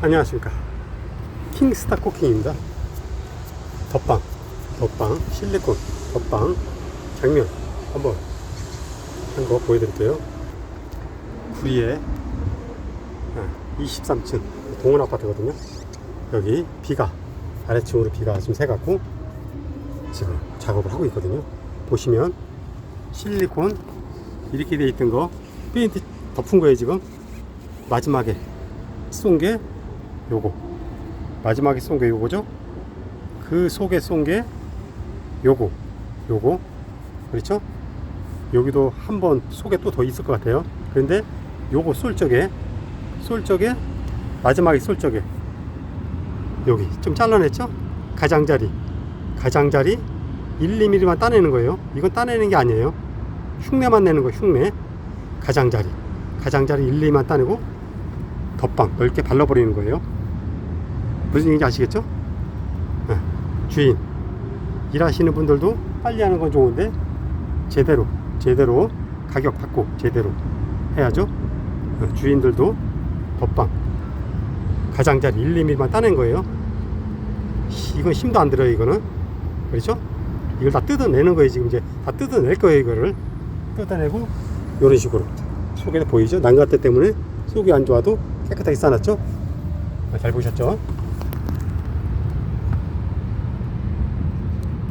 안녕하십니까. 킹스타 코킹입니다. 덧방 덧방 실리콘 덧방 장면 한번 한 거 보여드릴게요. 구리에 23층 동원 아파트거든요. 여기 비가 아래층으로 비가 좀 새갖고 지금 작업을 하고 있거든요. 보시면 실리콘 이렇게 돼 있던 거 페인트 덮은 거예요 지금. 마지막에 쏜 게 요거. 마지막에 쏜 게 요거죠? 그 속에 쏜 게 요거. 요거. 그렇죠? 여기도 한 번 속에 또 더 있을 것 같아요. 그런데 요거 쏠 적에 쏠 적에 마지막에 쏠 적에 여기 좀 잘라냈죠? 가장자리. 가장자리 1, 2mm만 따내는 거예요. 이건 따내는 게 아니에요. 흉내만 내는 거 흉내. 가장자리. 가장자리 1, 2만 따내고 덧방 넓게 발라버리는 거예요 무슨 얘기인지 아시겠죠? 네. 주인 일하시는 분들도 빨리 하는 건 좋은데 제대로 제대로 가격 받고 제대로 해야죠 네. 주인들도 덧방 가장자리 1, 2mm만 따낸 거예요 히- 이건 힘도 안 들어요 이거는 그렇죠? 이걸 다 뜯어내는 거예요 지금 이제 다 뜯어낼 거예요 이거를 뜯어내고 이런 식으로 속에 보이죠? 난간대 때문에 속이 안 좋아도 깨끗하게 싸놨죠? 아, 잘 보셨죠?